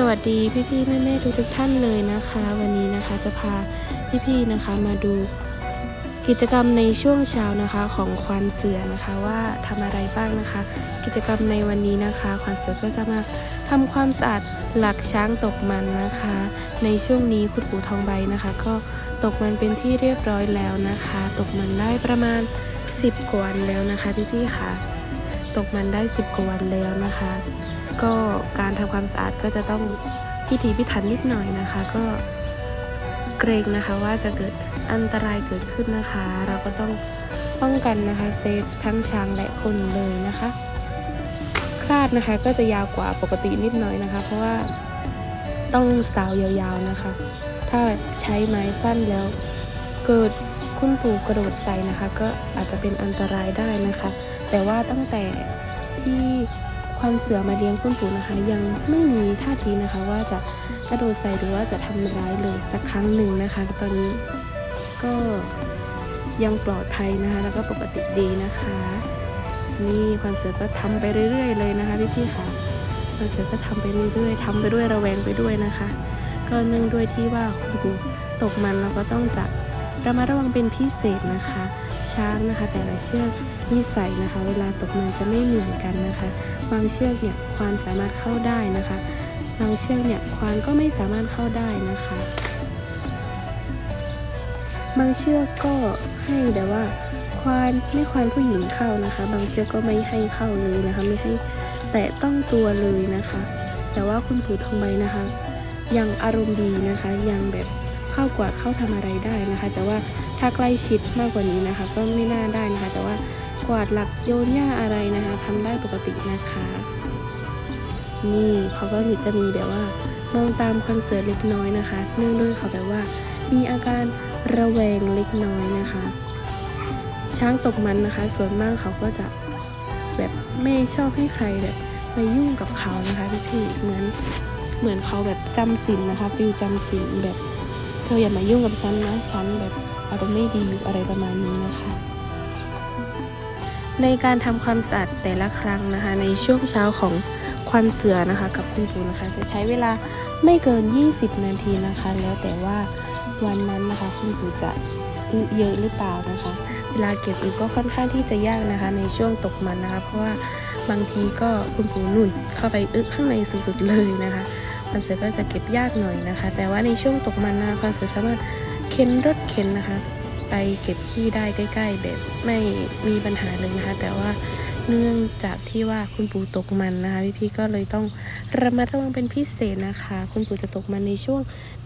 สวัสดีพี่ๆแม่ๆทุกๆท่านเลยนะคะ วันนี้นะคะจะพาพี่ๆนะคะมาดูกิจกรรมในช่วงเช้านะคะของควานเสือนะคะว่าทำอะไรบ้างนะคะ กิจกรรมในวันนี้นะคะควานเสือก็จะมาทำความสะอาดหลักช้างตกมันนะคะ ในช่วงนี้คุณปู่ทองใบนะคะ ก็ตกมันเป็นที่เรียบร้อยแล้วนะคะ ตกมันได้ประมาณ 10กว่าวันแล้วนะคะพี่ๆค่ะ ตกมันได้ 10กว่าวันแล้วนะคะ ก็การทำความสะอาดก็จะต้องพิถีพิถันนิดหน่อยนะคะ ก็เกรงนะคะว่าจะเกิดอันตรายเกิดขึ้นนะคะ เราก็ต้องป้องกันนะคะเซฟทั้งช้างและคนเลยนะคะคราดนะคะก็จะยาวกว่าปกตินิดหน่อยนะคะ เพราะว่าต้องสาวยาวๆนะคะ ถ้าใช้ไม้สั้นแล้ว เกิดคุณปู่กระโดดใส่นะคะ ก็อาจจะเป็นอันตรายได้นะคะ แต่ว่าตั้งแต่ที่ คนเสือมาเลี้ยงคุณปู่นะคะ ยังไม่มีท่าทีนะคะว่าจะกระโดดใส่หรือว่าจะทำร้ายเลยสักครั้งหนึ่งนะคะ ตอนนี้ก็ยังปลอดภัยนะคะ แล้วก็ปกติดีนะคะ นี่ควานเสือก็ทำไปเรื่อย ๆ เลยนะคะพี่ๆค่ะควานเสือก็ทำไปเรื่อยๆทำไปด้วยระแวงไปด้วยนะคะ ก็เนื่องด้วยที่ว่าคุณปู่ตกมันเราก็ต้องจะระมัดระวังเป็นพิเศษนะคะ ช้างนะคะ แต่ละเชือกนิสัยนะคะ เวลาตกมันจะไม่เหมือนกันนะคะ บางเชือกเนี่ยควานสามารถเข้าได้นะคะ บางเชือกเนี่ยควานก็ไม่สามารถเข้าได้นะคะ บางเชือกก็ให้แบบว่าควานไม่ควานผู้หญิงเข้านะคะ บางเชือกก็ไม่ให้เข้าเลยนะคะ ไม่ให้แตะต้องตัวเลยนะคะ แต่ว่าคุณปู่ทองใบนะคะ ยังอารมณ์ดีนะคะ ยังแบบเข้ากวาดเข้าทำอะไรได้นะคะ แต่ว่า ถ้าใกล้ชิดมากกว่านี้นะคะ ก็ไม่น่าได้นะคะ แต่ว่ากวาดหลักโยนหญ้าอะไรนะคะทำได้ปกตินะคะ นี่เขาก็จะมีแบบว่ามองตามคอนเสิร์ตเล็กน้อยนะคะ เนื่องด้วยเขาแบบว่า มีอาการระแวงเล็กน้อยนะคะ ช้างตกมันนะคะ ส่วนมากเขาก็จะแบบไม่ชอบให้ใครแบบมายุ่งกับเขานะคะพี่ๆเหมือนเหมือนเขาแบบจำศีลนะคะฟิลจำศีลแบบเธออย่ามายุ่งกับฉันนะฉันแบบ อารมณ์ไม่ดีอะไรประมาณนี้นะคะ ในการทำความสะอาดแต่ละครั้งนะคะ ในช่วงเช้าของควันเสือนะคะ กับคุณปู่นะคะ จะใช้เวลาไม่เกิน 20 นาทีนะคะ แล้วแต่ว่าวันนั้นนะคะ คุณปู่จะอึเยอะหรือเปล่านะคะ เวลาเก็บอึก็ค่อนข้างที่จะยากนะคะ ในช่วงตกมันนะคะ เพราะว่าบางทีก็คุณปู่นุ่นเข้าไปอึข้างในสุดๆเลยนะคะคอนเสือก็จะเก็บยากหน่อยนะคะ แต่ว่าในช่วงตกมันนะคะคอนเสือสามารถ เข็นรถเข็นนะคะ ไปเก็บขี้ได้ใกล้ ๆ แบบไม่มีปัญหาเลยนะคะ แต่ว่าเนื่องจากที่ว่าคุณปู่ตกมันนะคะพี่ๆก็เลยต้องระมัดระวังเป็นพิเศษนะคะ คุณปู่จะตกมันในช่วง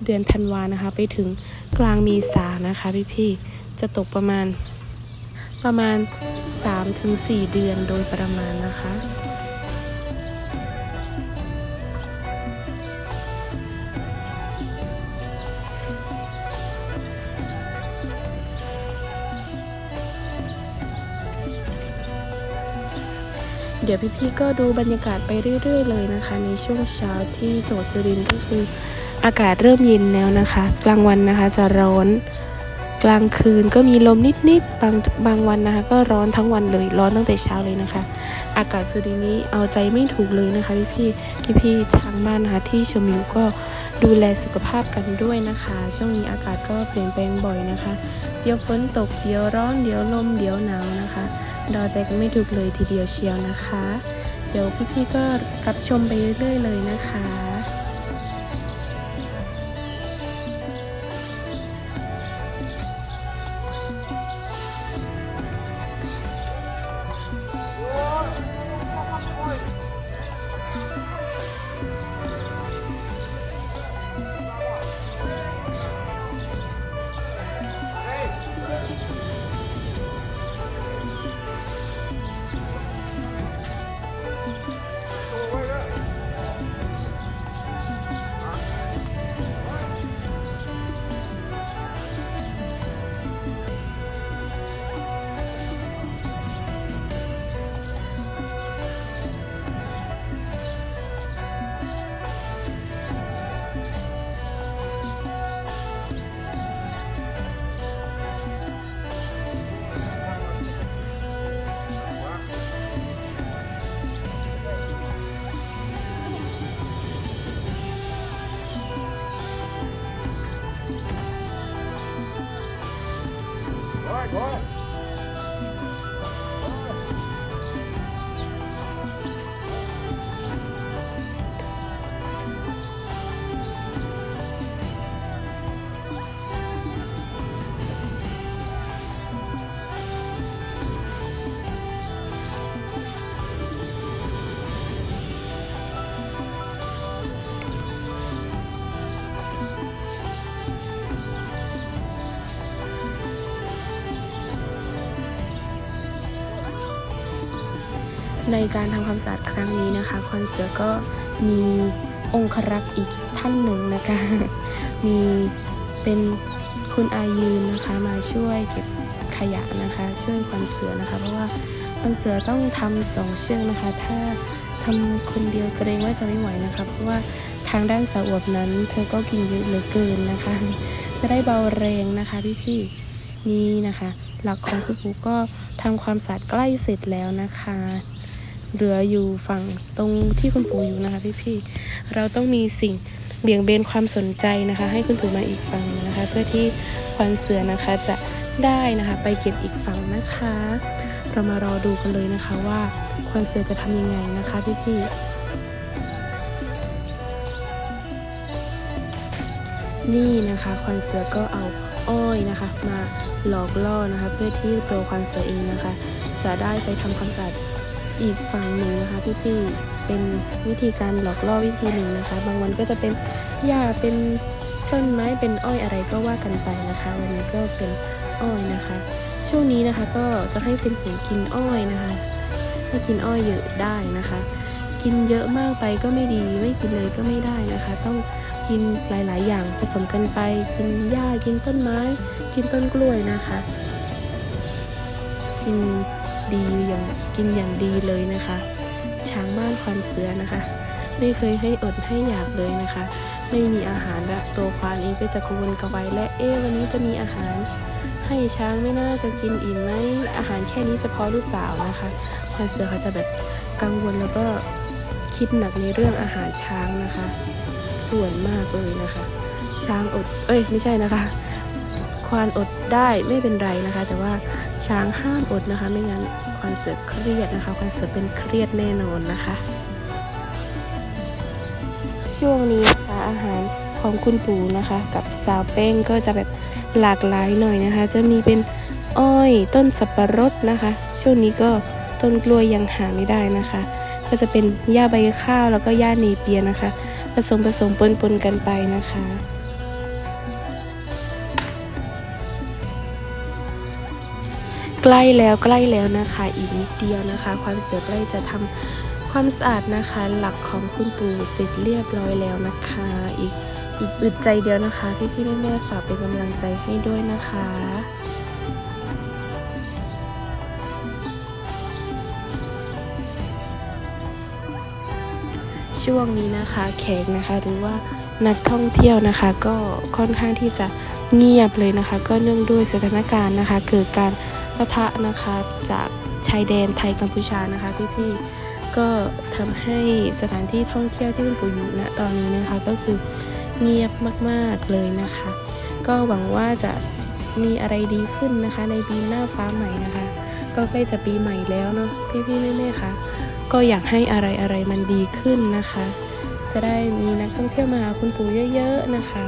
เดือนธันวานะคะ ไปถึงกลางมีสานะคะ พี่ๆจะตกประมาณประมาณ 3-4 เดือนโดยประมาณนะคะ ดี๋ยวพี่ๆก็ดูบรรยากาศไปเรื่อย ๆ เลยนะคะ ในช่วงเช้าที่จังหวัดสุรินทร์ก็คืออากาศเริ่มเย็นแล้วนะคะ กลางวันนะคะจะร้อน กลางคืนก็มีลมนิดๆบางบางวันนะคะ ก็ร้อนทั้งวันเลยร้อนตั้งแต่เช้าเลยนะคะ อากาศสุรินทร์นี้เอาใจไม่ถูกเลยนะคะพี่ๆพี่ๆทางบ้านนะคะที่ชมอยู่ก็ดูแลสุขภาพกันด้วยนะคะ ช่วงนี้อากาศก็เปลี่ยนแปลงบ่อยนะคะ เดี๋ยวฝนตก เดี๋ยวร้อน เดี๋ยวลม เดี๋ยวหนาวนะคะ เดาใจกันไม่ถูกเลยทีเดียวเชียวนะคะ เดี๋ยวพี่ๆก็รับชมไปเรื่อยๆเลยนะคะ ในการทำความสะอาดครั้งนี้นะคะคอนเสือก็มีองครักษ์อีกท่านหนึ่งนะคะ มีเป็นคุณอายืนนะคะมาช่วยเก็บขยะนะคะ ช่วยควันเสือนะคะ เพราะว่าควันเสือต้องทำสองเชือกนะคะ ถ้าทำคนเดียวเกรงว่าจะไม่ไหวนะคะ เพราะว่าทางด้านสาวอวบนั้น เธอก็กินเยอะเหลือเกินนะคะ จะได้เบาแรงนะคะพี่ๆนี่นะคะ หลักของคุณปูก็ทำความสะอาดใกล้เสร็จแล้วนะคะ เหลืออยู่ฝั่งตรงที่คุณปู่อยู่นะคะพี่ๆเราต้องมีสิ่งเบี่ยงเบนความสนใจนะคะ ให้คุณปู่มาอีกฝั่งหนึ่งนะคะ เพื่อที่ควันเสือนะคะจะได้นะคะ ไปเก็บอีกฝั่งนะคะ เรามารอดูกันเลยนะคะว่าควันเสือจะทำยังไงนะคะพี่ๆนี่นะคะควันเสือก็เอาอ้อยนะคะ มาหลอกล่อนะคะ เพื่อที่ตัวควันเสือเองนะคะ จะได้ไปทำความสะอาด อีกฝั่งหนึ่งนะคะพี่ๆเป็นวิธีการหลอกล่อวิธีหนึ่งนะคะ บางวันก็จะเป็นหญ้าเป็นต้นไม้เป็นอ้อยอะไรก็ว่ากันไปนะคะ วันนี้ก็เป็นอ้อยนะคะ ช่วงนี้นะคะก็จะให้คุณปู่กินอ้อยนะคะให้กินอ้อยเยอะได้นะคะ กินเยอะมากไปก็ไม่ดีไม่กินเลยก็ไม่ได้นะคะ ต้องกินหลาย ๆ อย่างผสมกันไป กินหญ้ากินต้นไม้ กินต้นกล้วยนะคะ กิน ดีอย่างกินอย่างดีเลยนะคะ ช้างบ้านควันเสือนะคะ ไม่เคยให้อดให้อยากเลยนะคะ ไม่มีอาหารและตัวควานเองก็จะกระวนกระวายและเอ๊วันนี้จะมีอาหาร ให้ช้างไม่น่าจะกินอิ่มไหมอาหารแค่นี้จะพอหรือเปล่านะคะควันเสือเขาจะแบบกังวลแล้วก็คิดหนักในเรื่องอาหารช้างนะคะ ส่วนมากเลยนะคะ ช้างอด เอ้ยไม่ใช่นะคะ ควานอดได้ไม่เป็นไรนะคะ แต่ว่า ช้างห้ามอดนะคะ ไม่งั้นควานเสือเครียดนะคะควานเสือเป็นเครียดแน่นอนนะคะ ช่วงนี้นะคะอาหารของคุณปู่นะคะ กับสาวเป้งก็จะแบบหลากหลายหน่อยนะคะ จะมีเป็นอ้อยต้นสับปะรดนะคะ ช่วงนี้ก็ต้นกล้วยยังหาไม่ได้นะคะ ก็จะเป็นหญ้าใบข้าวแล้วก็หญ้าเนเปียนะคะ ผสมผสมปนปนกันไปนะคะ ใกล้แล้วใกล้แล้วนะคะ อีกนิดเดียวนะคะ ความเสือใกล้จะทำความสะอาดนะคะ หลักของคุณปู่เสร็จเรียบร้อยแล้วนะคะ อีกอีกอึดใจเดียวนะคะ พี่พี่ๆแม่ๆฝากเป็นกำลังใจให้ด้วยนะคะช่วงนี้นะคะแขกนะคะหรือว่านักท่องเที่ยวนะคะ ก็ค่อนข้างที่จะเงียบเลยนะคะ ก็เนื่องด้วยสถานการณ์นะคะเกิดการ ปะทะนะคะจากชายแดนไทยกัมพูชานะคะพี่ๆก็ทำให้สถานที่ท่องเที่ยวที่คุณปู่อยู่ณตอนนี้นะคะก็คือเงียบมากๆเลยนะคะ ก็หวังว่าจะมีอะไรดีขึ้นนะคะ ในปีหน้าฟ้าใหม่นะคะ ก็ใกล้จะปีใหม่แล้วเนาะพี่ๆแม่ๆค่ะก็อยากให้อะไรอะไรๆมันดีขึ้นนะคะ จะได้มีนักท่องเที่ยวมาหาคุณปู่เยอะ ๆนะคะ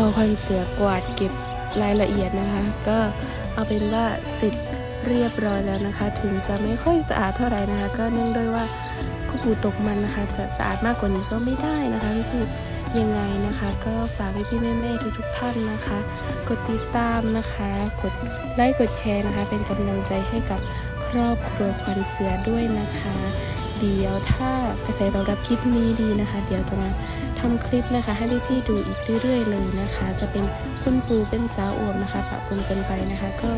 อควันเสือกวาดเก็บรายละเอียดนะคะ ก็เอาเป็นว่าเสร็จเรียบร้อยแล้วนะคะ ถึงจะไม่ค่อยสะอาดเท่าไหร่นะคะ ก็เนื่องด้วยว่าคุปูตกมันนะคะ จะสะอาดมากกว่านี้ก็ไม่ได้นะคะพี่ๆยังไงนะคะ ก็ฝากพี่ๆแม่ๆทุกๆท่านนะคะ กดติดตามนะคะ กดไลค์กดแชร์นะคะ เป็นกำลังใจให้กับครอบครัวควันเสือด้วยนะคะ เดี๋ยวถ้ากระแสตอบรับคลิปนี้ดีนะคะ เดี๋ยวจะมา ทำคลิปนะคะ ให้พี่ๆดูอีกเรื่อยๆเลยนะคะ จะเป็นคุณปูเป็นสาวอวมนะคะปะปนกันไปนะคะ ก็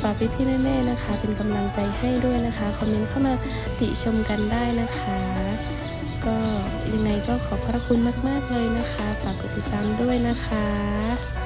ฝากพี่ๆแม่ๆนะคะ เป็นกำลังใจให้ด้วยนะคะคอมเมนต์เข้ามาติชมกันได้นะคะ ก็ยังไงก็ขอบพระคุณมากๆเลยนะคะ ฝากกดติดตามด้วยนะคะ